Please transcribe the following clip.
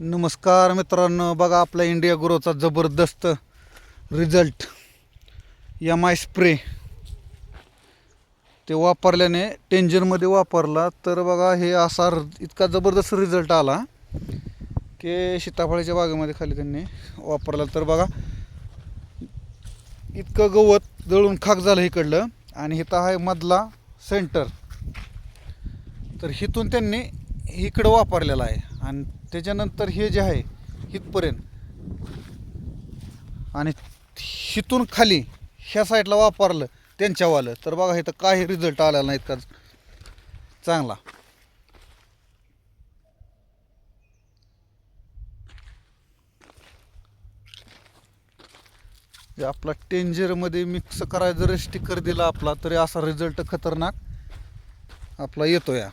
नमस्कार मित्रांनो बघा आपला इंडिया ग्रोचा जबरदस्त रिझल्ट एम आय स्प्रे ते वापरल्याने टेंजरमध्ये वापरला तर बघा हे असा इतका जबरदस्त रिझल्ट आला की सीताफळाच्या बागेमध्ये खाली त्यांनी वापरला. तर बघा इतकं गवत जळून खाक झालं इकडलं आणि इथं आहे मधला सेंटर तर हिथून त्यांनी इकडं वापरलेला आहे. आणि त्याच्यानंतर हे जे आहे इथपर्यंत. आणि हिथून खाली ह्या साईडला वापरलं त्यांच्यावालं. तर बघा इथं काही रिझल्ट आलेला नाही इतका चांगला. जे आपला टेंजरमध्ये मिक्स करायला जर स्टिकर दिला आपला तरी असा रिझल्ट खतरनाक आपला येतो या